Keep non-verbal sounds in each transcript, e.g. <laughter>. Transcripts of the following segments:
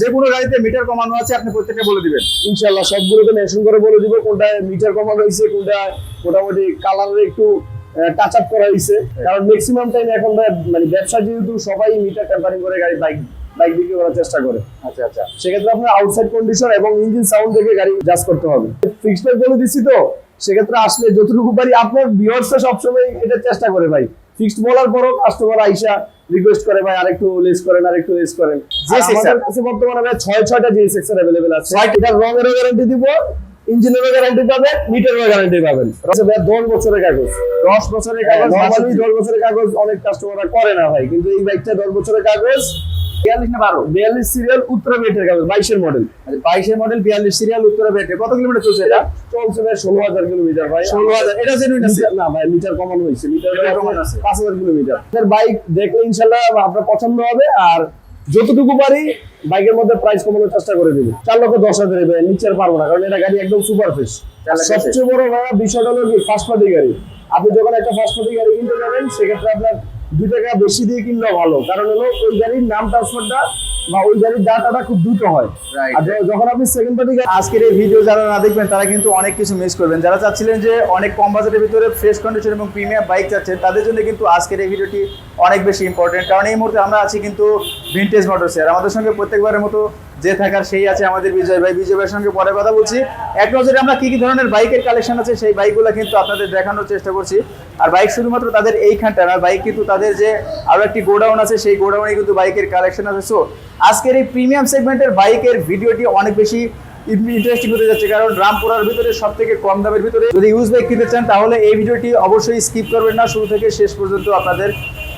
যে কোনো গাড়িতে মিটার কমানো আছে আপনি প্রত্যেকটা বলে দিবেন। ইনশাল্লাহ সবগুলোকে মেনশন করে বলে দিব কোনটা মিটার কমানো হয়েছে কোনটা মোটামুটি কালারের একটু টাচ আপ করা হয়েছে। কারণ ম্যাক্সিমাম টাইম এখন মানে ব্যবসা যেহেতু সবাই মিটার টেম্পারিং করে গাড়ি বাইক বাইক বিক্রি করার চেষ্টা করে। আচ্ছা আচ্ছা। সেক্ষেত্রে আপনার আউটসাইড কন্ডিশন এবং ইঞ্জিন সাউন্ড দেখে গাড়ি জাজ করতে হবে। ফিক্সড বলে দিচ্ছি তো সেক্ষেত্রে আসলে যতটুকু পারি আপনার ভিউয়ার্সরা সবসময় এটা চেষ্টা করে ভাই। ফিক্সড বলার পরও কাস্টমার আইসা রিকোয়েস্ট করে ভাই আরেকটু লেস করেন আরেকটু লেস করেন. আমাদের কাছে বর্তমানে ভাই ছয় ছয়টা জিএস এক্স অ্যাভেলেবেল আছে। এটা রঙেরও গ্যারান্টি দিব ইঞ্জিনেরও গ্যারান্টি পাবেন গ্যারান্টি পাবেন। আচ্ছা ভাই দশ বছরের কাগজ। দশ বছরের কাগজ নর্মালি দশ বছরের কাগজ অনেক কাস্টমাররা করে না ভাই কিন্তু এই বাইকটা দশ বছরের কাগজ। বিয়াল্লিশ না বারো? বিয়াল্লিশ সিরিয়াল উত্তরা মিটার কাগজ বাইশের মডেল বাইশের মডেল বিয়াল্লিশ সিরিয়াল উত্তরা বেটে কত কিলোমিটার চলছে এটা? চলছে ভাই ষোলো হাজার কিলোমিটার ভাই। ষোলো হাজার। এটা জেনুইন আছে? না ভাই মিটার কমানো হয়েছে। মিটার মিটার কমানো আছে। পাঁচ হাজার কিলোমিটার বাইক দেখলে ইনশাল্লাহ আপনার পছন্দ হবে আর যতটুকু পারি বাইকের মধ্যে প্রাইস কমানোর চেষ্টা করে দিব। চার লক্ষ দশ হাজার ভাই নিচে পারব না কারণ এটা গাড়ি একদম সুপার ফ্রেশ সবচেয়ে বড় ভাড়া বিষয়টা হলো কি ফার্স্ট পার্টি গাড়ি। আপনি যখন একটা ফার্স্ট পার্টি গাড়ি কিনতে যাবেন সেক্ষেত্রে আপনার দুই টাকা বেশি দিয়ে কিনলে ভালো। কারণ হলো ওই গাড়ির নাম ট্রান্সফারটা বা ওই গাড়ির ডাটাটা খুব দ্রুত হয়. আর যখন আপনি সেকেন্ড পার্টি আজকের এই ভিডিও যারা না দেখবেন তারা কিন্তু অনেক কিছু মিস করবেন। যারা চাচ্ছিলেন যে অনেক কম বাজেটের ভিতরে ফ্রেশ কন্ডিশন এবং প্রিমিয়াম বাইক চাচ্ছেন তাদের জন্য কিন্তু আজকের এই ভিডিওটি অনেক বেশি ইম্পর্টেন্ট কারণ এই মুহূর্তে আমরা আছি কিন্তু ভিনটেজ মোটরসে আর আমাদের সঙ্গে প্রত্যেকবারের মতো যে থাকার সেই আছে আমাদের বিজয় ভাই। বিজয় ভাইয়ের সঙ্গে পরে কথা বলছি। এক নজরে আমরা কি কি ধরনের বাইকের কালেকশন আছে সেই বাইকগুলো কিন্তু আপনাদের দেখানোর চেষ্টা করছি। আর বাইক শুধুমাত্র তাদের এইখানটা না বাইক কিন্তু তাদের যে আরও একটি গোডাউন আছে সেই গোডাউনে কিন্তু বাইকের কালেকশন আছে। সো আজকের এই প্রিমিয়াম সেগমেন্টের বাইকের ভিডিওটি অনেক বেশি ইন্টারেস্টিং হতে যাচ্ছে। কারণ রামপুরার ভিতরে সব থেকে কম দামের ভিতরে যদি ইউজ বাইক কিনতে চান তাহলে এই ভিডিওটি অবশ্যই স্কিপ করবেন না। শুরু থেকে শেষ পর্যন্ত আপনাদের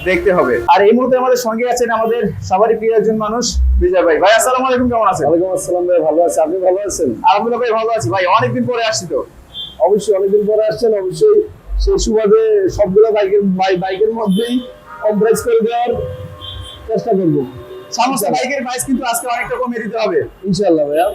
দেখতে হবে। আর এই মুহূর্তে আমাদের সঙ্গে আছেন আমাদের সবারই প্রিয় একজন মানুষ বিজয় ভাই। ভাই আসসালামু আলাইকুম কেমন আছেন? ওয়ালাইকুম আসসালাম ভাই ভালো আছে। আপনি ভালো আছেন? আলহামদুলিল্লাহ ভাই ভালো আছি। ভাই অনেকদিন পরে আসছি তো। অবশ্যই অনেকদিন পরে আসছেন। অবশ্যই সেই সুবাদে সবগুলো বাইকের বাইকের মধ্যেই কম্প্রেস করে দেওয়ার চেষ্টা করব। সমস্ত বাইকের প্রাইস কিন্তু আজকে অনেকটা কমিয়ে দিতে হবে। ইনশাল্লাহ ভাইয়া।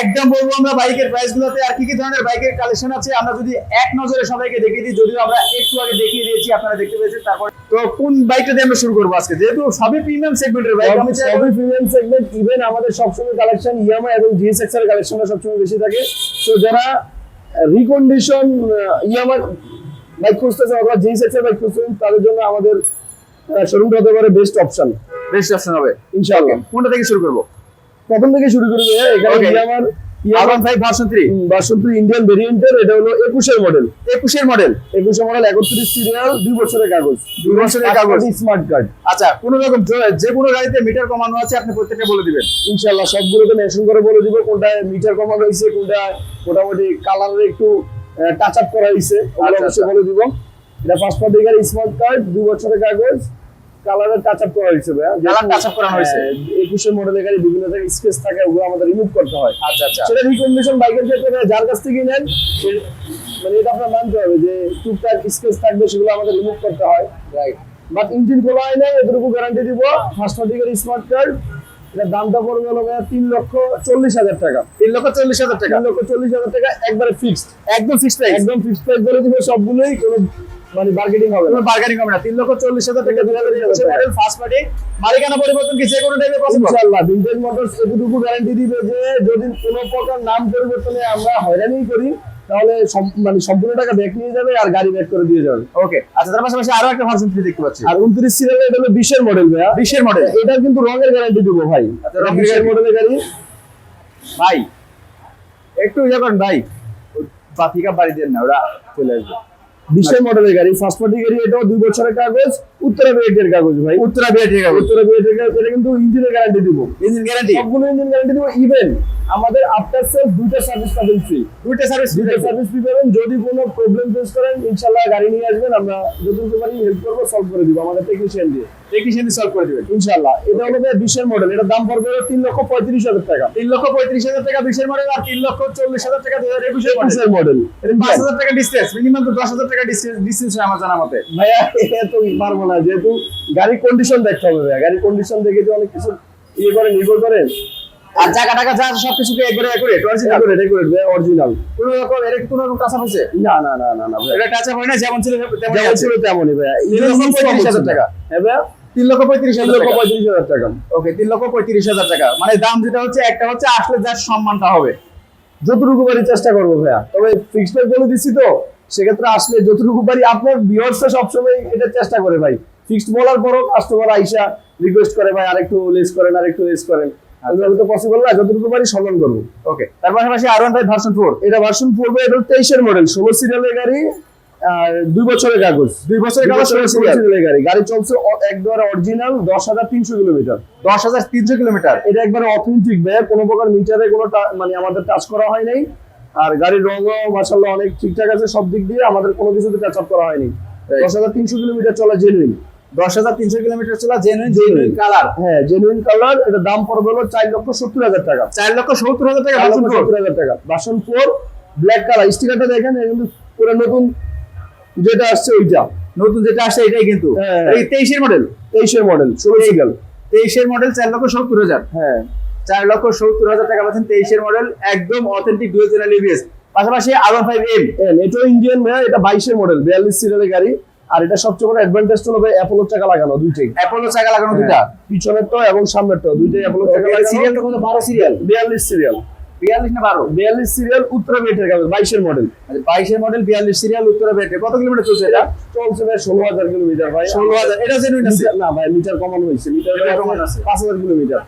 একদম বলব আমরা বাইকের প্রাইস গুলোতে আর কি কি ধরনের বাইকের কালেকশন আছে আমরা যদি এক নজরে সবাইকে দেখিয়ে দিই যদিও আমরা একটু আগে দেখিয়ে দিয়েছি আপনারা দেখতে পেয়েছেন তারপর তো কোন বাইকটা দিয়ে আমরা শুরু করব আজকে? যেহেতু সবই প্রিমিয়াম সেগমেন্টের বাইক আমি সবই প্রিমিয়াম সেগমেন্ট ইভেন আমাদের সবসময় কালেকশন ইয়ামা এবং জিএসএক্স এর কালেকশনটা সবসময় বেশি থাকে। তো যারা রিকন্ডিশন ইয়ামা বাইক খুঁজতেছেন অথবা এর বাইক খুঁজতেছেন তাদের জন্য আমাদের শোরুমটা হতে পারে বেস্ট অপশন বেস্ট অপশন হবে। ইনশাআল্লাহ। কোনটা থেকে শুরু করব? প্রথম থেকে শুরু করবে এখানে Okay. ইয়ামার আর Yamaha one five version three Indian ভেরিয়েন্টের এটা হলো একুশের মডেল একুশের মডেল একুশে মডেল একত্রিশ সিরিয়াল দুই বছরের কাগজ। দুই বছরের কাগজ। স্মার্ট কার্ড আচ্ছা কোন রকম যে- যে কোনো গাড়িতে মিটার কমানো আছে আপনি প্রত্যেকটা বলে দিবেন। ইনশাল্লাহ সবগুলোকে মেনশন করে বলে দিব কোনটা মিটার কমানো হয়েছে কোনটা মোটামুটি কালারের একটু টাচ আপ করা হয়েছে আচ্ছা, অবশ্যই আচ্ছা। বলে দিব। এটা ফার্স্ট পার্টি গাড়ি স্মার্ট কার্ড দুই বছরের কাগজ কালারের টাচ আপ করা হয়েছে ভাইয়া। Colour touch up করানো হয়েছে। মডেলের গাড়ি বিভিন্ন জায়গায় থাকে ওগুলো আমাদের রিমুভ করতে হয়। আচ্ছা আচ্ছা। সেটা রিকন্ডিশন বাইকের ক্ষেত্রে যার কাছ থেকে নেন মানে এটা আপনার মানতে হবে যে টুকটাক স্কেচ থাকবে সেগুলো আমাদের রিমুভ করতে হয়। রাইট বাট ইঞ্জিন খোলা হয় নাই এতটুকু গ্যারান্টি দিব। ফার্স্ট স্মার্ট কার্ড দামটা পড়বে হলো তিন লক্ষ চল্লিশ হাজার টাকা। তিন লক্ষ চল্লিশ হাজার টাকা। তিন লক্ষ চল্লিশ হাজার টাকা একবারে ফিক্সড একদম ফিক্সড প্রাইস একদম ফিক্সড প্রাইস বলে দিব সবগুলোই কোনো মানে মার্কেটিং হবে না। বার্গেনিং হবে না। তিন লক্ষ চল্লিশ হাজার টাকা দুই হাজার মডেল ফার্স্ট পার্টি মালিকানা পরিবর্তন কি যে কোনো টাইপের পসিবল ইনশাআল্লাহ ভিনটেজ মোটরস এতটুকু গ্যারান্টি দিবে যে যদি কোনো প্রকার নাম পরিবর্তনে আমরা হয়রানি করি তাহলে মানে সম্পূর্ণ টাকা ব্যাক নিয়ে যাবে আর গাড়ি ব্যাক করে দিয়ে যাবে। ওকে আচ্ছা তার পাশাপাশি আরও একটা ভার্সন থ্রি দেখতে পাচ্ছি। আর উনত্রিশ সিরিয়াল এটা হলো বিশের মডেল ভাইয়া। বিশের মডেল এটা কিন্তু রঙের গ্যারান্টি দেবো ভাই। আচ্ছা, বিশের। মডেলের গাড়ি। ভাই একটু ইয়ে করেন ভাই। বাতিকা বাড়ি দেন না ওরা চলে আসবে। বিশের মডেলের গাড়ি ফার্স্ট পার্টি গাড়ি এটাও দুই বছরের কাগজ উত্তরা বিএটের কাগজ ভাই। উত্তরা আছে উত্তরা বিএটের কাগজ এটা কিন্তু ইঞ্জিনের গ্যারান্টি দিব। ইঞ্জিন গ্যারান্টি সবগুলো ইঞ্জিন গ্যারান্টি দিব ইভেন আমাদের আফটার সেল দুইটা সার্ভিস পাবেন ফ্রি দুইটা সার্ভিস দুইটা সার্ভিস ফ্রি পাবেন। যদি কোনো প্রবলেম ফেস করেন ইনশাল্লাহ গাড়ি নিয়ে আসবেন আমরা যতটুকু পারি হেল্প করব সলভ করে দিব আমাদের টেকনিশিয়ান দিয়ে। টেকনিশিয়ান দিয়ে সলভ করে দিবেন। ইনশাল্লাহ এটা হলো বিশের মডেল এটার দাম পড়বে তিন লক্ষ পঁয়ত্রিশ হাজার টাকা। তিন লক্ষ পঁয়ত্রিশ হাজার টাকা বিশের মডেল আর তিন লক্ষ চল্লিশ হাজার টাকা দুই হাজার একুশের মডেল পাঁচ হাজার টাকা ডিস্টেন্স মিনিমাম তো দশ হাজার টাকা ডিস্টেন্স আমার জানা মতে। ভাইয়া এটা তো পারব না যেহেতু গাড়ির কন্ডিশন দেখতে হবে ভাইয়া। গাড়ির কন্ডিশন দেখে যে অনেক কিছু ইয়ে করে নির্ভর করে আর জায়গা টাকা যা একবারে অরিজিনাল ভাইয়া অরিজিনাল কোনো রকম এর কোনো রকম হয়েছে? না না না না না এটা টাচ হয় না যেমন ছিল তেমন ছিল তেমনই হাজার টাকা। হ্যাঁ তিন লক্ষ পঁয়ত্রিশ তিন হাজার লক্ষ টাকা। পঁয়ত্রিশ হাজার টাকা। ওকে তিন লক্ষ পঁয়ত্রিশ হাজার টাকা। মানে দাম যেটা হচ্ছে একটা হচ্ছে আসলে যার সম্মানটা হবে। যতটুকু পারি চেষ্টা করব ভাইয়া। তবে ফিক্সড বলে দিচ্ছি তো। সেক্ষেত্রে আসলে যতটুকু পারি আপনার ভিউয়ার্সরা সবসময় এটা চেষ্টা করে ভাই। ফিক্সড বলার পরও কাস্টমার আইসা রিকোয়েস্ট করে ভাই আরেকটু লেস করেন আরেকটু লেস করেন। ওইভাবে তো পসিবল না যতটুকু পারি সম্মান করব। ওকে তার পাশাপাশি আর ওয়ান ফাইভ ভার্সন ফোর এটা ভার্সন পড়বে এটা তেইশের মডেল ষোলো সিরিয়ালের গাড়ি দুই বছরের কাগজ। দুই বছরের কাগজ গাড়ি। গাড়ি চলছে একবারে অরিজিনাল দশ হাজার তিনশো কিলোমিটার। দশ হাজার তিনশো কিলোমিটার। এটা একবারে অথেন্টিক ভাইয়া কোনো প্রকার মিটারে কোনো মানে আমাদের টাচ করা হয় নাই। আর গাড়ির রঙও মাসাল্লাহ অনেক ঠিকঠাক আছে সব দিক দিয়ে আমাদের কোনো কিছুতে টাচ আপ করা হয়নি। দশ হাজার তিনশো কিলোমিটার চলা জেনুইন দশ হাজার তিনশো কিলোমিটার চলা জেনুইন জেনুইন কালার হ্যাঁ জেনুইন কালার এটা দাম পড়বে হলো চার লক্ষ সত্তর হাজার টাকা। চার লক্ষ সত্তর হাজার টাকা সত্তর হাজার টাকা। বাসন ফোর ব্ল্যাক কালার স্টিকারটা দেখেন কিন্তু পুরো নতুন যেটা আসছে ওইটা। নতুন যেটা আসছে এটাই কিন্তু। হ্যাঁ। এই তেইশের মডেল তেইশের মডেল ষোলো সিরিয়াল তেইশের মডেল চার লক্ষ সত্তর হাজার। হ্যাঁ। চার লক্ষ সত্তর হাজার টাকা পাচ্ছেন তেইশের মডেল একদম অথেন্টিক ডুয়েল চ্যানেল ইভিএস পাশাপাশি আরও ফাইভ এম এটা ইন্ডিয়ান ভাইয়া এটা বাইশের মডেল বিয়াল্লিশ সিরিয়ালের গাড়ি। আর এটা সবচেয়ে বড় অ্যাডভান্টেজ হলো ভাই অ্যাপোলো চাকা লাগানো দুইটাই। অ্যাপোলো চাকা লাগানো দুটা তো এবং সামনের তো দুইটাই অ্যাপোলো চাকা লাগানো। সিরিয়ালটা কত বারো সিরিয়াল বিয়াল্লিশ সিরিয়াল বিয়াল্লিশ না বারো? বিয়াল্লিশ সিরিয়াল উত্তরা গাড়ি বাইশের মডেল বাইশের মডেল বিয়াল্লিশ সিরিয়াল উত্তরা বেটে কত কিলোমিটার চলছে এটা? চলছে ভাই ষোলো হাজার কিলোমিটার ভাই। ষোলো হাজার এটা জেনুইন আছে? মিটার- না ভাই মিটার কমানো হয়েছে মিটার মিটার আছে। পাঁচ হাজার কিলোমিটার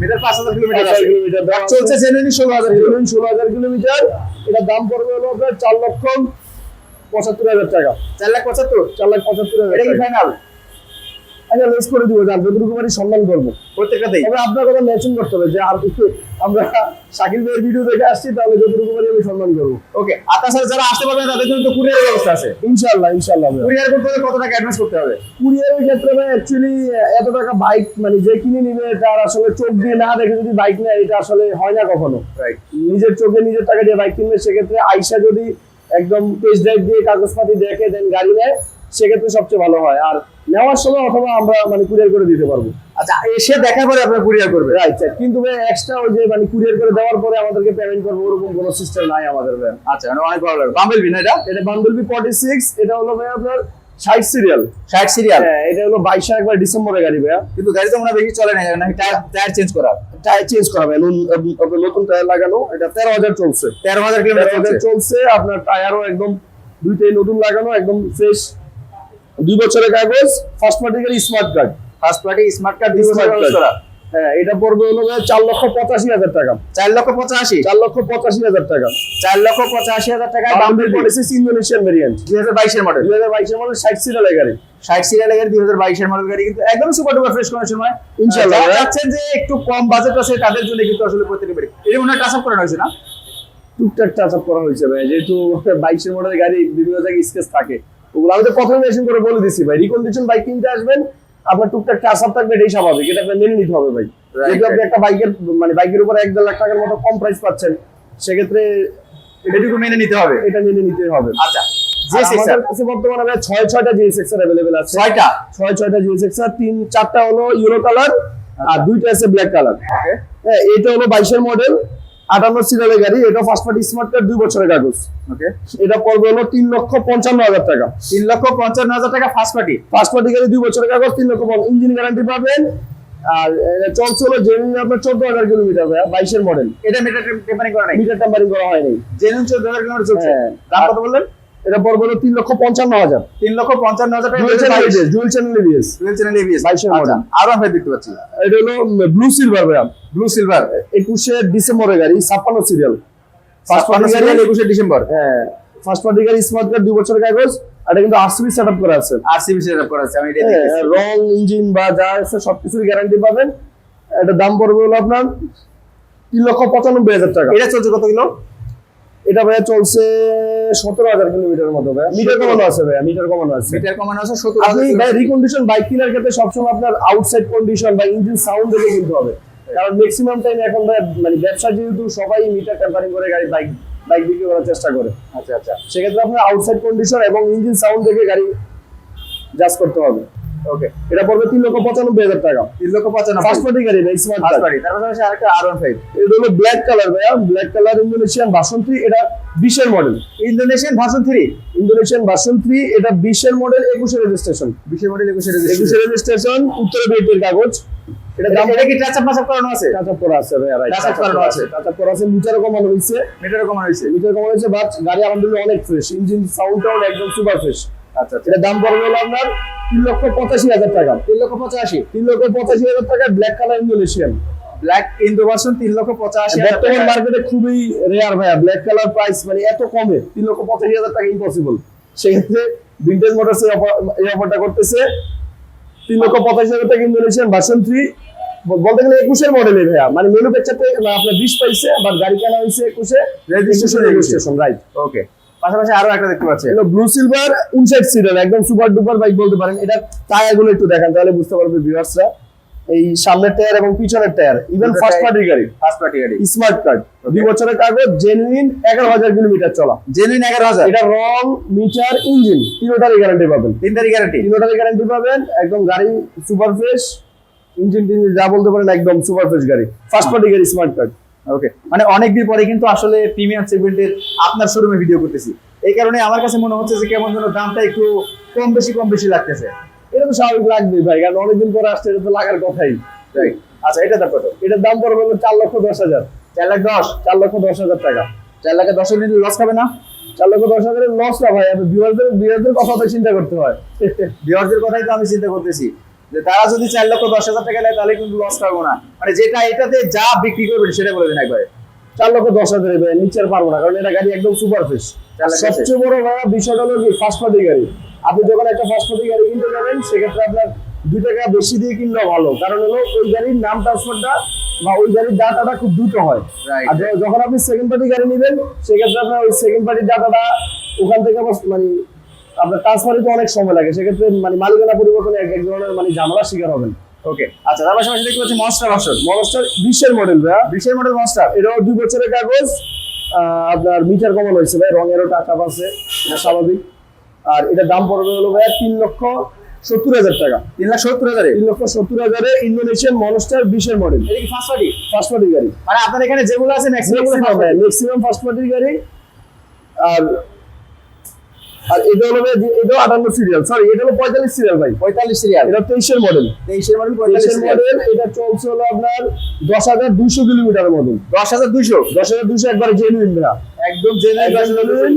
মিটার পাঁচ হাজার কিলোমিটার কিলোমিটার চলছে জেনুইন ষোলো হাজার জেনুইন ষোলো হাজার কিলোমিটার এটার দাম পড়বে হলো আপনার চার লক্ষ পঁচাত্তর হাজার টাকা। চার লাখ পঁচাত্তর? চার লাখ পঁচাত্তর হাজার এটা কি ফাইনাল আচ্ছা লেস করে দিব যান যতটুকু পারি সম্মান করব। প্রত্যেকটাতেই তবে আপনার কথা মেনশন করতে হবে যে আর কিছু আমরা শাকিল ভাইয়ের ভিডিও দেখে আসছি তাহলে যতটুকু পারি আমি সম্মান করব। ওকে তাছাড়া যারা আসতে পারবে তাদের জন্য তো কুরিয়ারের ব্যবস্থা আছে। ইনশাল্লাহ ইনশাল্লাহ। কুরিয়ার করতে হলে কত টাকা অ্যাডভান্স করতে হবে? কুরিয়ারের ক্ষেত্রে ভাই অ্যাকচুয়ালি এত টাকা বাইক মানে যে কিনে নিবে তার আসলে চোখ দিয়ে না দেখে যদি বাইক নেয় এটা আসলে হয় না কখনো। নিজের চোখে নিজের টাকা দিয়ে বাইক কিনবে সেক্ষেত্রে আইসা যদি একদম টেস্ট ড্রাইভ দিয়ে কাগজপাতি দেখে দেন গাড়ি নেয় সেক্ষেত্রে সবচেয়ে ভালো হয়। আর নেওয়ার সময় অথবা আমরা মানে কুরিয়ার করে দিতে পারব। আচ্ছা এসে দেখা করে আপনার কুরিয়ার করবে রাইট কিন্তু ভাই এক্সট্রা ওই যে মানে কুরিয়ার করে দেওয়ার পরে আমাদেরকে পেমেন্ট করব ওরকম কোনো সিস্টেম নাই আমাদের ভাই। আচ্ছা মানে অনেক ভালো লাগবে বিন এটা? এটা বান্ডেলবি ফর্টি সিক্স এটা হলো ভাই আপনার ষাট সিরিয়াল ষাট সিরিয়াল হ্যাঁ এটা হলো বাইশে একবার ডিসেম্বরে গাড়ি ভাইয়া। কিন্তু গাড়ি তো মনে বেশি চলে না নাকি টায়ার চেঞ্জ করা। টায়ার চেঞ্জ করা আপনার নতুন টায়ার লাগানো এটা তেরো হাজার চলছে। তেরো হাজার কিলোমিটার চলছে। আপনার টায়ারও একদম দুইটাই নতুন লাগানো একদম ফ্রেশ দুই বছরের কাগজ first particle smart card first party smart card দিয়ে Smart হ্যাঁ এটা পড়বে হলো চার লক্ষ পঁচাশি হাজার টাকা। চার লক্ষ পঁচাশি? চার লক্ষ পঁচাশি হাজার টাকা। চার লক্ষ পঁচাশি হাজার টাকায় পলিসি ইন্দোনেশিয়ান ভেরিয়েন্ট দুই হাজার বাইশের মডেল দুই হাজার বাইশের মধ্যে ষাট সিরিয়ালের গাড়ি। ষাট সিরিয়ালের গাড়ি দুই হাজার বাইশের মডেল গাড়ি কিন্তু একদম সুপার ডুপার ফ্রেশ যারা চাচ্ছেন যে একটু কম বাজেট আছে তাদের জন্য কিন্তু আসলে প্রত্যেকটা বাড়ি এটা মনে হয় টাচ আপ করানো হয়েছে না? টুকটাক টাচ আপ করা হয়েছে ভাই যেহেতু বাইশের মডেলের গাড়ি বিভিন্ন জায়গায় স্কেচ থাকে। ওগুলো আমি তো প্রথমে মেশিন করে বলে দিছি ভাই। রিকন্ডিশন বাইক কিনতে আসবেন আপনার টুকটাক টাচ আপ থাকবে এটাই স্বাভাবিক। এটা আপনার মেনে নিতে হবে ভাই। যেহেতু আপনি একটা বাইকের মানে বাইকের উপর এক দেড় লাখ টাকার মতো কম প্রাইস পাচ্ছেন সেক্ষেত্রে এটুকু মেনে নিতে হবে। এটা মেনে নিতে হবে। আচ্ছা বর্তমানে ছয় ছয়টা অ্যাভেলেবেল আছে। ছয়টা? ছয় ছয়টা তিন চারটা হলো ইউরো কালার আর দুইটা আছে ব্ল্যাক কালার হ্যাঁ এটা হলো বাইশের মডেল আটান্ন সিরিয়ালের গাড়ি এটা ফার্স্ট পার্টি স্মার্ট কার্ড দুই বছরের কাগজ ওকে এটা পড়বে হলো তিন লক্ষ পঞ্চান্ন হাজার টাকা। তিন লক্ষ পঞ্চান্ন হাজার টাকা ফার্স্ট পার্টি ফার্স্ট পার্টি গাড়ি দুই বছরের কাগজ তিন লক্ষ ইঞ্জিন গ্যারান্টি পাবেন। আর চলছে হলো জেনুইন আপনার চোদ্দ হাজার কিলোমিটার বাইশের মডেল এটা মিটার টেম্পারিং করা নাই? মিটার টেম্পারিং করা হয়নি। জেনুইন চোদ্দ হাজার কিলোমিটার চলছে। হ্যাঁ। দাম কত বললেন? এটা পড়বে হলো তিন লক্ষ পঞ্চান্ন হাজার। তিন লক্ষ পঞ্চান্ন হাজার টাকা dual channel ABS dual channel ABS dual channel ABS বাইশের model। আরও আমরা দেখতে পাচ্ছি। এটা হলো ব্লু সিলভার ভাইয়া। ব্লু সিলভার একুশে ডিসেম্বরের গাড়ি ছাপ্পান্ন সিরিয়াল ফার্স্ট পার্টি গাড়ি- একুশে ডিসেম্বর। হ্যাঁ ফার্স্ট পার্টি গাড়ি স্মার্ট কার্ড দুই কাগজ এটা কিন্তু আরসিবি করা আছে। আরসিবি সেটআপ করা আছে আমি এটা হ্যাঁ, রং ইঞ্জিন বা যা আছে সবকিছুর গ্যারান্টি পাবেন। এটা দাম পড়বে হলো আপনার তিন লক্ষ পঁচানব্বই হাজার টাকা। এটা চলছে কত কিলো? এটা ভাইয়া চলছে সতেরো হাজার কিলোমিটার মতো ভাইয়া। মিটার কমানো আছে ভাইয়া মিটার কমানো আছে। মিটার কমানো আছে সত্তর আপনি ভাই রিকন্ডিশন বাইক কেনার ক্ষেত্রে সবসময় আপনার আউটসাইড কন্ডিশন বা ইঞ্জিন সাউন্ড দেখে কিনতে হবে। কারণ ম্যাক্সিমাম টাইম এখন ভাই মানে ব্যবসা যেহেতু সবাই মিটার টেম্পারিং করে গাড়ি বাইক বাইক বিক্রি করার চেষ্টা করে। আচ্ছা আচ্ছা। সেক্ষেত্রে আপনার আউটসাইড কন্ডিশন এবং ইঞ্জিন সাউন্ড দেখে গাড়ি জাজ করতে হবে। ওকে এটা পড়বে তিন লক্ষ পঁচানব্বই হাজার টাকা। তিন লক্ষ ফার্স্ট পঁচানব্বই। পার্টি গাড়ি ভাই স্মার্ট ফার্স্ট পার্টি তার পাশাপাশি আরেকটা আর ওয়ান ফাইভ এটা হলো ব্ল্যাক কালার ভাইয়া। ব্ল্যাক কালার ইন্দোনেশিয়ান থ্রি এটা বিশের model Indonesian version three Indonesian version three এটা বিশের মডেল একুশে রেজিস্ট্রেশন বিশের মডেল একুশের একুশে রেজিস্ট্রেশন উত্তরে বেটের কাগজ। এটা দাম এটা কি টাচ আপ করানো আছে? টাচ আপ করা আছে রাইট করানো আছে। টাচ আপ করা আছে মিটারও কমানো হয়েছে। মিটারে কমানো হয়েছে। মিটার কমানো হয়েছে বাট গাড়ি আলহামদুলিল্লাহ অনেক ফ্রেশ ইঞ্জিন সাউন্ডটাও একদম সুপার ফ্রেশ আচ্ছা আচ্ছা। এটা দাম পড়বে হলো আপনার তিন লক্ষ পঁচাশি হাজার টাকা। তিন লক্ষ পঁচাশি। তিন লক্ষ পঁচাশি হাজার টাকা black colour Indonesian black Indo version তিন লক্ষ পঁচাশি বর্তমান। মার্কেটে খুবই রেয়ার ভাইয়া ব্ল্যাক কালার প্রাইস মানে এত কমে তিন লক্ষ পঁচাশি হাজার টাকা ইম্পসিবল সেক্ষেত্রে ভিন্টেজ মোটরস এই অফারটা করতেছে। তিন লক্ষ পঁচাশি হাজার টাকা ইন্দোনেশিয়ান ভার্সন থ্রি বলতে গেলে একুশের মডেলে ভাইয়া। মানে ম্যানুফ্যাকচারতে আপনার বিশ পাইছে বাট গাড়ি কেনা হয়েছে একুশে। Registration রেজিস্ট্রেশন রাইট ওকে পাশাপাশি আরও একটা দেখতে পাচ্ছি। এগুলো ব্লু সিলভার উনষাট সিরিয়াল একদম সুপার ডুপার বাইক বলতে পারেন। এটা টায়ারগুলো একটু দেখান তাহলে বুঝতে পারবে ভিউয়ার্সরা এই সামনের টায়ার এবং পিছনের টায়ার ইভেন ফার্স্ট পার্টি গাড়ি। ফার্স্ট পার্টি গাড়ি। স্মার্ট কার্ড দুই বছরের কাগজ জেনুইন এগারো হাজার কিলোমিটার চলা। জেনুইন এগারো হাজার? এটা রং মিটার ইঞ্জিন তিনোটারই গ্যারান্টি পাবেন। তিন তারিখ গ্যারান্টি তিনোটারই গ্যারান্টি পাবেন একদম গাড়ি সুপার ফ্রেশ ইঞ্জিন টিঞ্জিন যা বলতে পারেন একদম সুপার ফ্রেশ গাড়ি। ফার্স্ট পার্টি গাড়ি স্মার্ট কার্ড ওকে মানে অনেকদিন পরে কিন্তু আসলে প্রিমিয়াম সেগমেন্টের আপনার শোরুমে ভিডিও করতেছি। এই কারণে আমার কাছে মনে হচ্ছে যে কেমন যেন দামটা একটু কম বেশি কম বেশি লাগতেছে। এটা তো স্বাভাবিক লাগবেই ভাই, কারণ অনেকদিন পরে আসছে, এটা তো লাগার কথাই. আচ্ছা এটা দাম কত এটার দাম পড়বে হলো চার লক্ষ দশ হাজার। চার লাখ দশ? চার লক্ষ দশ হাজার টাকা। চার লাখে দশ দিন লস খাবে না। চার লক্ষ দশ হাজারের লস না ভাই আপনি বিয়ারদের বিয়ারদের কথা চিন্তা করতে হয়। <laughs> ভিওয়ারদের কথাই তো আমি চিন্তা করতেছি। যে তারা যদি চার লক্ষ দশ হাজার টাকা নেয় তাহলে কিন্তু লস খাব না। মানে যেটা এটাতে যা বিক্রি করবেন সেটা বলে দেন একবারে। চার লক্ষ দশ হাজার ভাই নিচে পারব না কারণ এটা গাড়ি একদম সুপার ফ্রেশ সবচেয়ে বড় বিষয়টা হলো কি ফার্স্ট পার্টি গাড়ি। আপনি যখন একটা ফার্স্ট পার্টি গাড়ি কিনতে যাবেন সেক্ষেত্রে আপনার দুই টাকা বেশি দিয়ে কিনলে ভালো। কারণ হলো ওই গাড়ির নাম ট্রান্সফারটা বা ওই গাড়ির ডাটাটা খুব দ্রুত হয়. আর যখন আপনি সেকেন্ড পার্টি গাড়ি নেবেন সেক্ষেত্রে আপনার ওই সেকেন্ড পার্টির ডাটাটা ওখান থেকে মানে আপনার ট্রান্সফারে তো অনেক সময় লাগে সেক্ষেত্রে মানে মালিকানা পরিবর্তনে এক এক ধরনের মানে ঝামেলার শিকার হবেন। ওকে আচ্ছা তার পাশাপাশি দেখতে পাচ্ছি মনস্টার ভার্সন মনস্টার বিশের মডেল ভাইয়া। বিশের মডেল মনস্টার এটাও দুই বছরের কাগজ আপনার মিটার কমানো হয়েছে ভাই রঙেরও টাকা আছে এটা স্বাভাবিক। আর এটার দাম পড়বে হলো ভাইয়া তিন লক্ষ সত্তর হাজার টাকা। তিন লাখ সত্তর হাজারে? তিন লক্ষ সত্তর হাজারে ইন্দোনেশিয়ান মনস্টার বিশের মডেল এটা কি ফার্স্ট পার্টি ফার্স্ট পার্টি গাড়ি। মানে আপনার এখানে যেগুলো আছে ম্যাক্সিমাম ফার্স্ট পার্টির গাড়ি। আর আর এটা হলো আটান্ন সিরিয়াল সরি এটা হলো পঁয়তাল্লিশ সিরিয়াল ভাই। পঁয়তাল্লিশ সিরিয়াল এটা তেইশের মডেল তেইশের মডেল পঁয়তাল্লিশ মডেল এটা চলছে হলো আপনার দশ হাজার দুইশো মতন দশ হাজার দুইশো? দশ হাজার দুইশো একবারে জেনুইন ভাড়া একদম জেনুইন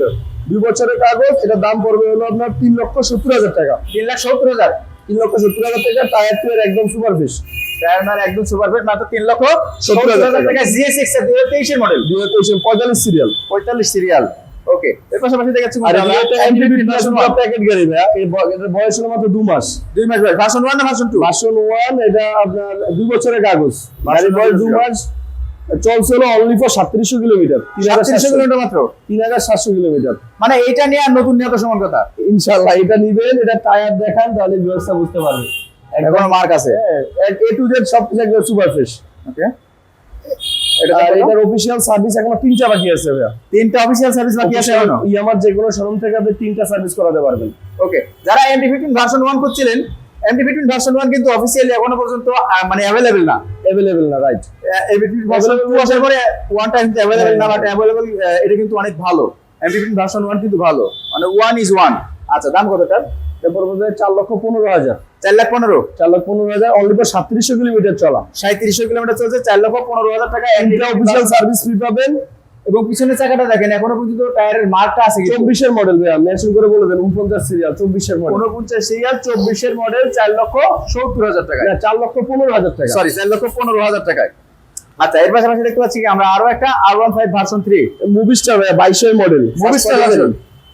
দুই বছরের কাগজ এটা দাম পড়বে হলো আপনার তিন লক্ষ সত্তর হাজার টাকা। তিন লাখ সত্তর হাজার। তিন লক্ষ সত্তর হাজার টাকা টায়ার টুয়ের একদম সুপার ফিস টায়ার একদম সুপার ফেট মাত্র তিন লক্ষ সত্তর হাজার টাকা। জিএস এক্স দুই হাজার তেইশের মডেল দুই হাজার তেইশে পঁয়তাল্লিশ সিরিয়াল পঁয়তাল্লিশ সিরিয়াল ওকে এর পাশাপাশি দেখাচ্ছি প্যাকেট গাড়ি বয়স হলো মাত্র দু মাস। দুই মাস ভাই ভার্সন ওয়ান না ভার্সন টু ভার্সন ওয়ান এটা আপনার দুই বছরের কাগজ। গাড়ির বয়স দু মাস। চলছে হলো অনলি ফর সাতত্রিশশো কিলোমিটার। তিন হাজার সাতত্রিশশো সাতশো। কিলোমিটার মাত্র? তিন হাজার সাতশো কিলোমিটার। মানে এইটা নিয়ে আর নতুন নিয়ে তো সমান কথা। ইনশাল্লাহ এটা নিবেন এটা টায়ার দেখান তাহলে ব্যবস্থা বুঝতে পারবে। এখন মার্ক আছে। এ টু জেড সব কিছু একদম সুপার ফ্রেশ ওকে এটা আর এটার অফিসিয়াল সার্ভিস এখনও তিনটা বাকি আছে ভাইয়া। তিনটা অফিসিয়াল সার্ভিস বাকি আছে এখনও? ইয়ামার যে কোনো শোরুম থেকে আপনি তিনটা সার্ভিস করাতে পারবেন। ওকে যারা এমটি ফিফটিন ভার্সন ওয়ান করছিলেন এমটি ফিফটিন ভার্সন ওয়ান কিন্তু অফিসিয়ালি এখনও পর্যন্ত মানে অ্যাভেলেবেল না। অ্যাভেলেবেল না right MT fifteen version two আসার পরে ওয়ানটা কিন্তু অ্যাভেলেবেল না বাট অ্যাভেলেবেল এটা কিন্তু অনেক ভালো। ফিফটিন ভার্সন ওয়ান কিন্তু ভালো। মানে ওয়ান ইজ ওয়ান আচ্ছা দাম কতটা চার লক্ষ পনেরো হাজার। চার লাখ পনেরো। চার লক্ষ পনেরো হাজার অনলি ফর কিলোমিটার চলা। সাঁত্রিশশো কিলোমিটার চলছে চার লক্ষ পনেরো হাজার টাকা অফিসিয়াল সার্ভিস ফ্রি পাবেন। এবং পিছনের চাকাটা দেখেন এখনও পর্যন্ত টায়ারের মার্কটা আছে চব্বিশের মডেল ভাইয়া মেনশন করে বলে দেন উনপঞ্চাশ সিরিয়াল চব্বিশের মডেল উনপঞ্চাশ সিরিয়াল চব্বিশের মডেল চার লক্ষ সত্তর হাজার টাকা চার লক্ষ পনেরো হাজার টাকা। সরি চার লক্ষ পনেরো হাজার টাকায়। আচ্ছা এর পাশাপাশি দেখতে পাচ্ছি কি আমরা আরও একটা R one five version three Movistar ভাইয়া বাইশের মডেল।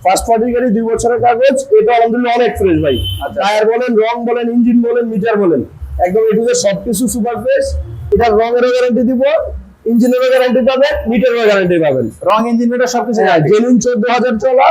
ফার্স্ট পার্টি গাড়ি দুই বছরের কাগজ এটা আলহামদুলিল্লাহ অনেক ফ্রেশ ভাই। আচ্ছা। টায়ার বলেন রং বলেন ইঞ্জিন বলেন মিটার বলেন একদম এটু সবকিছু সুপার ফ্রেশ এটা রঙেরও গ্যারান্টি দিব ইঞ্জিনেরও গ্যারান্টি পাবেন মিটারেরও গ্যারান্টি পাবেন। রং ইঞ্জিন মিটার সবকিছু হ্যাঁ জেনুইন চোদ্দ হাজার চলা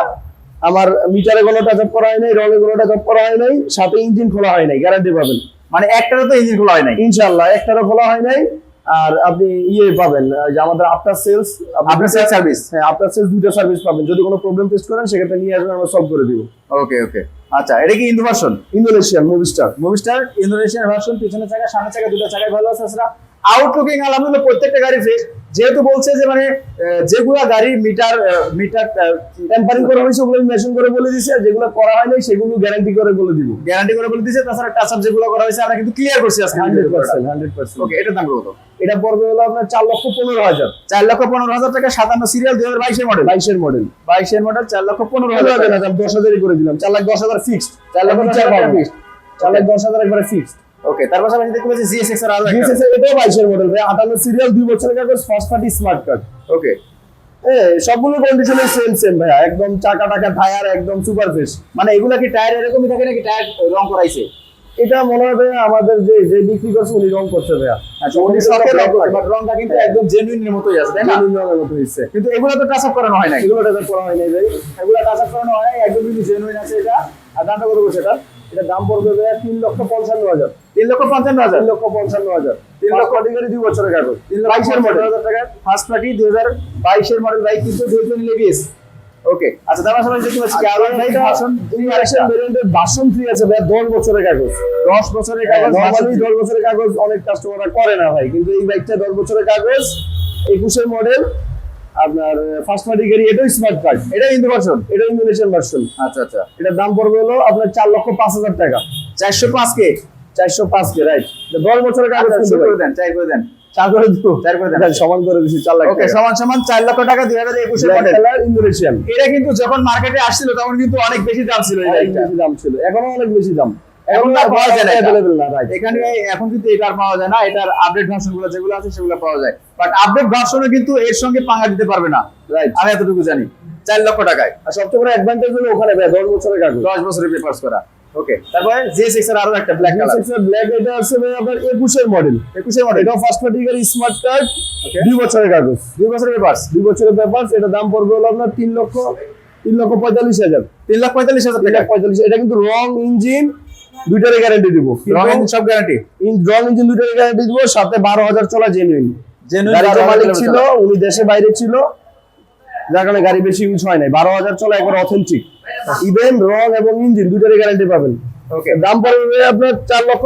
আমার মিটারে কোনো টাচ আপ করা হয় নাই রঙে কোনো টাচ আপ করা হয় নাই সাথে ইঞ্জিন খোলা হয় নাই গ্যারান্টি পাবেন। মানে একটারও তো ইঞ্জিন খোলা হয় নাই। ইনশাআল্লাহ একটারও খোলা হয় নাই। আর আপনি ইয়ে পাবেন যে আমাদের আফটার সেলস আপনার সার্ভিস হ্যাঁ আফটার সেলস দুটো সার্ভিস পাবেন। যদি কোনো প্রবলেম ফেস করেন সেক্ষেত্রে নিয়ে আসবেন আমরা সলভ করে দিব। ওকে ওকে আচ্ছা এটা কি Indo version Indonesian Movistar Movistar Indonesian version পিছনে চাকা সামনে চাকা দুটো চাকায় ভালো আছে আউটলুকিং আলহামদুলিল্লাহ প্রত্যেকটা গাড়ি ফ্রেশ যেহেতু বলছে যে মানে যেগুলা গাড়ির মিটার মিটার টেম্পারিং করা হয়েছে ওগুলো মেশিন করে বলে দিছে। আর যেগুলো করা হয়নি সেগুলো গ্যারান্টি করে বলে দিব। গ্যারান্টি করে বলে দিয়েছে তাছাড়া টাচ আপ যেগুলো করা হয়েছে আমরা কিন্তু ক্লিয়ার করছি আজকে। Hundred percent hundred percent okay এটার দাম কত? এটা পড়বে হলো আপনার চার লক্ষ পনেরো হাজার। চার লক্ষ পনেরো হাজার টাকা সাতান্ন সিরিয়াল দুই হাজার বাইশের মডেল বাইশের মডেল বাইশের মডেল চার লক্ষ পনেরো ভালো হাজার টাকা। না দশ হাজারই করে দিলাম। চার লাখ দশ হাজার ফিক্সড চার লাখ এখন দশ চার হাজার লাখ fixed। চার লাখ দশ হাজার একবারে ফিক্সড ওকে তার পাশাপাশি দেখতে পাচ্ছি জিএসএক্স এর আরও একটা জিএসএস এটাও বাইশের মডেল ভাই। আটান্ন সিরিয়াল দুই বছরের কাগজ first party smart card okay হ্যাঁ সবগুলো কন্ডিশনে সেম সেম ভাইয়া। একদম চাকা টাকা টায়ার একদম সুপার ফ্রেশ মানে এগুলা কি টায়ার এরকমই থাকে নাকি টায়ার রং করাইছে? এটা মনে হয় আমাদের যে যে বিক্রি করছে উনি রং করছে ভাইয়া। আচ্ছা উনি শখে রং করে বাট রংটা কিন্তু একদম জেনুইন এর মতোই আছে তাই না? জেনুইন রঙের মতো হয়েছে কিন্তু এগুলো তো টাচ আপ করানো হয় না এগুলো টাকা করা হয় নাই ভাই। এগুলো টাচ আপ করানো হয় একদম জেনুইন আছে এটা। আর দামটা কত বলছে এটা? এটা দাম পড়বে ভাইয়া তিন লক্ষ পঞ্চান্ন হাজার। তিন লক্ষ পঞ্চান্ন হাজার? তিন লক্ষ পঞ্চান্ন হাজার। তিন লক্ষ দুই বছরের কাগজ। তিন লক্ষ বাইশের মডেল হাজার টাকা ফার্স্ট পার্টি দুই হাজার বাইশের মডেল বাইক কিন্তু লেবিস ওকে আচ্ছা তার দেখতে পাচ্ছি কি আরও ভাই ভাষণ ইন্ডাকশন ভেরিয়েন্টের বাসন ফ্রি আছে? ভাইয়া দশ বছরের কাগজ। দশ বছরের কাগজ কাগজ নর্মালি দশ বছরের কাগজ অনেক কাস্টমাররা করে না ভাই কিন্তু এই বাইকটা দশ বছরের কাগজ একুশের মডেল আপনার ফার্স্ট পার্টি গাড়ি এটাও স্মার্ট কার্ড এটা কিন্তু ভার্সন এটা ইন্দোনেশিয়ান ভার্সন আচ্ছা আচ্ছা। এটার দাম পড়বে হলো আপনার চার লক্ষ পাঁচ হাজার টাকা। চারশো পাঁচ কে? চারশো পাঁচ কে রাইট দশ বছরের কাগজ আচ্ছা, করে দেন চার করে দেন। চার করে দিব। চার করে দেন। দেন, সমান করে দিছি চার লাখ ওকে টাকা। সমান সমান চার লক্ষ টাকা দুই হাজার একুশের ব্ল্যাক মডেল ইন্দোনেশিয়ান এটা কিন্তু যখন মার্কেটে আসছিল তখন কিন্তু অনেক বেশি দাম ছিল অনেক বেশি দাম ছিল। এখনও অনেক বেশি দাম। এখন আর পাওয়া যায় না এটা। অ্যাভেলেবল না রাইট এখানে এখন কিন্তু এটা আর পাওয়া যায় না এটার আপডেট ভার্সন যেগুলো আছে সেগুলো পাওয়া যায়। বাট আপডেট ভার্সনে কিন্তু এর সঙ্গে পাঙ্গা দিতে পারবে না। রাইট আমি এতটুকু জানি। চার লক্ষ টাকায়। আর সবচেয়ে বড় অ্যাডভান্টেজ হলো ওখানে দশ বছরের কাগজ। দশ বছরের পেপার্স করা। ওকে তারপরে জি সিক্স এর আরও একটা ব্ল্যাক কালার ব্ল্যাক এটা আছে ভাই আপনার একুশের মডেল একুশের মডেল এটাও ফার্স্ট পার্টি গাড়ি স্মার্ট কার্ড দুই বছরের কাগজ। দুই বছরের পেপার্স দুই বছরের পেপার এটা দাম পড়বে হলো আপনার তিন লক্ষ তিন লক্ষ পঁয়তাল্লিশ হাজার। তিন লাখ পঁয়তাল্লিশ হাজার তিন টাকা লাখ পঁয়তাল্লিশ এটা কিন্তু রং ইঞ্জিন দুইটারে গ্যারান্টি দিব। রং engine সব গ্যারান্টি রং ইঞ্জিন দুইটারে গ্যারান্টি দিব সাথে বারো হাজার চলা জেনুইন 12,000 মালিক ছিল উনি দেশে বাইরে ছিল যার কারণে গাড়ি বেশি ইউজ হয় নাই। বারো হাজার চলা একবার অথেন্টিক ইভেন রং এবং ইঞ্জিন দুইটারে গ্যারান্টি পাবেন। ওকে দাম পড়বে আপনার চার লক্ষ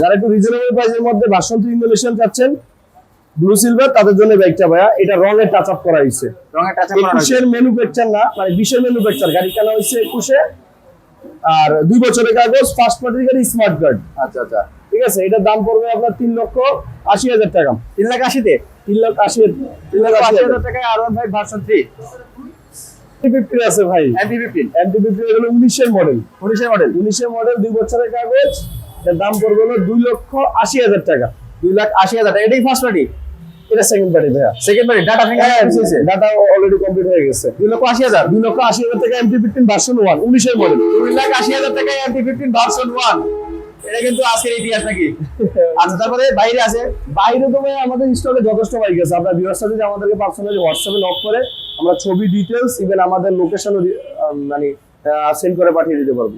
যারা একটু রিজনেবল প্রাইসের মধ্যে বাসন্তী ইন্দোনেশিয়ান চাচ্ছেন ব্লু সিলভার তাদের জন্য বাইকটা ভাইয়া এটা রঙের টাচ আপ করা হয়েছে। একুশের ম্যানুফ্যাকচার না মানে বিশের ম্যানুফ্যাকচার গাড়ি কেনা হয়েছে একুশে। আর দুই বছরের কাগজ ফার্স্ট পার্টির গাড়ি স্মার্ট কার্ড আচ্ছা আচ্ছা। ঠিক আছে? এটার দাম পড়বে আপনার তিন লক্ষ আশি হাজার টাকা। তিন লাখ আশিতে? তিন লাখ আশি তিন লাখ আশি হাজার টাকায় R one five version three আছে ভাই। ফিফটিন এমটি উনিশের মডেল উনিশের মডেল উনিশের মডেল দুই বছরের কাগজ। এটার দাম পড়বে হলো দুই লক্ষ আশি হাজার টাকা। দুই লাখ আশি হাজার টাকা। এটাই ফার্স্ট পার্টি এটা সেকেন্ড পার্টি ভাইয়া। Second party data data already complete হয়ে গেছে। লক্ষ আশি হাজার? দুই লক্ষ আশি হাজার টাকা এমটি ফিফটিন ভার্সন ওয়ান উনিশের মডেল লাখ আশি হাজার টাকায় এমপি ফিফটিন ভার্সন ওয়ান এটা কিন্তু আজকের ইতিহাস নাকি? <laughs> আচ্ছা তারপরে বাইরে আছে। বাইরে তো ভাই আমাদের স্টকে যথেষ্ট বাইক আছে। আপনার ভিউয়ার্সরা যদি আমাদেরকে পার্সোনালি হোয়াটসঅ্যাপে নক করে আমরা ছবি ডিটেলস ইভেন আমাদের লোকেশনও মানে সেন্ড করে পাঠিয়ে দিতে পারব।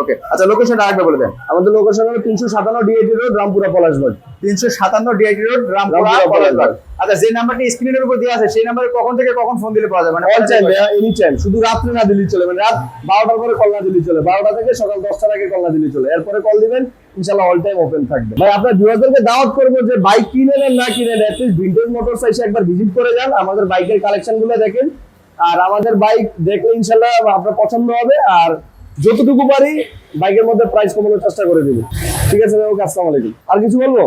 ওকে আচ্ছা লোকেশনটা আরেকবার বলে দেন। আমাদের লোকেশন হলো তিনশো সাতান্ন ডিএটি রোড রামপুরা পলাশবাগ তিনশো সাতান্ন ডিআইটি রোড রামপুরা পলাশবাগ আচ্ছা যে নাম্বারটি স্ক্রিনের উপর দেওয়া আছে সেই নাম্বারে কখন থেকে কখন ফোন দিলে পাওয়া যাবে? মানে অল টাইম এনি টাইম শুধু রাত্রে না দিলেই চলে মানে রাত বারোটার পরে কল না দিলেই চলে বারোটা থেকে সকাল দশটার আগে কল না দিলেই চলে। এরপরে কল দিবেন ইনশাল্লাহ অল টাইম ওপেন থাকবে। ভাই আপনার ভিউয়ারদেরকে দাওয়াত করব যে বাইক কিনেন আর না কিনেন অ্যাটলিস্ট ভিন্টেজ মোটরস এসে একবার ভিজিট করে যান। আমাদের বাইকের কালেকশনগুলো দেখেন। আর আমাদের বাইক দেখলে ইনশাল্লাহ আপনার পছন্দ হবে। আর যতটুকু পারি বাইকের মধ্যে প্রাইস কমানোর চেষ্টা করে দেবো। ঠিক আছে ওকে আর কিছু বলব?